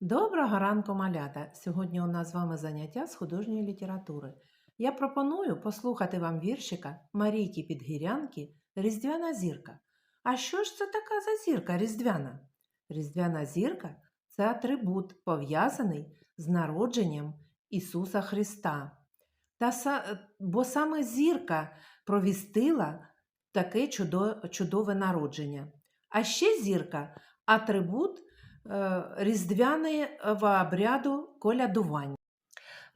Доброго ранку, малята! Сьогодні у нас з вами заняття з художньої літератури. Я пропоную послухати вам віршика Марійки Підгірянки Різдвяна зірка. А що ж це така за зірка різдвяна? Різдвяна зірка це атрибут, пов'язаний з народженням Ісуса Христа. Та, бо саме зірка провістила таке чудо- чудове народження. А ще зірка атрибут різдвяного обряду колядування.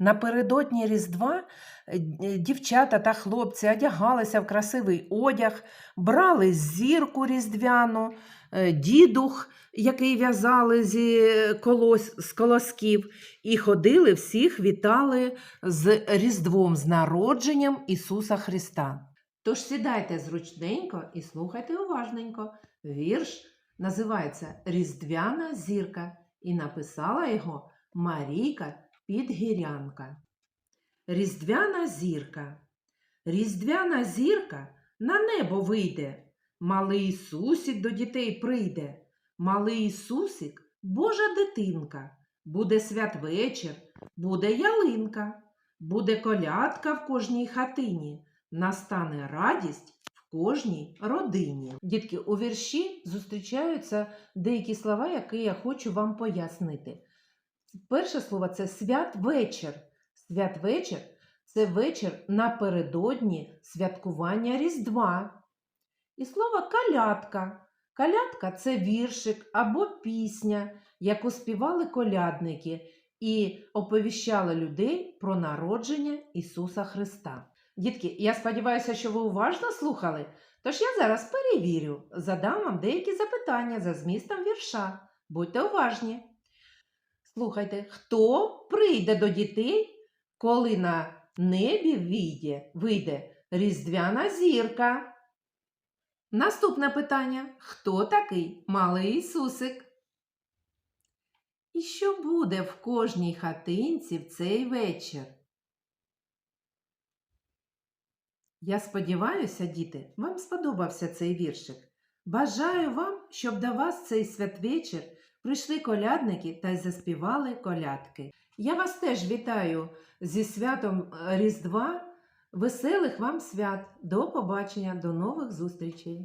Напередодні Різдва е, дівчата та хлопці одягалися в красивий одяг, брали зірку різдвяну, е, дідух, який в'язали зі колос, з колосків, і ходили всіх вітали з Різдвом, з народженням Ісуса Христа. Тож сідайте зручненько і слухайте уважненько. Вірш називається Різдвяна зірка і написала його Марійка Підгірянка. Різдвяна зірка. Різдвяна зірка на небо вийде. Малий Ісусик до дітей прийде. Малий Ісусик Божа дитинка. Буде святвечір, буде ялинка, буде колядка в кожній хатині, настане радість кожній родині. Дітки, у вірші зустрічаються деякі слова, які я хочу вам пояснити. Перше слово це святвечір. Святвечір це вечір напередодні святкування Різдва. І слово калядка. Калядка це віршик або пісня, яку співали колядники і оповіщали людей про народження Ісуса Христа. Дітки, я сподіваюся, що ви уважно слухали. Тож я зараз перевірю, задам вам деякі запитання за змістом вірша. Будьте уважні. Слухайте, хто прийде до дітей, коли на небі вийде, вийде різдвяна зірка? Наступне питання: хто такий малий Ісусик? І що буде в кожній хатинці в цей вечір? Я сподіваюся, діти, вам сподобався цей віршик. Бажаю вам, щоб до вас цей святвечір прийшли колядники та й заспівали колядки. Я вас теж вітаю зі святом е, Різдва. Веселих вам свят! До побачення, до нових зустрічей!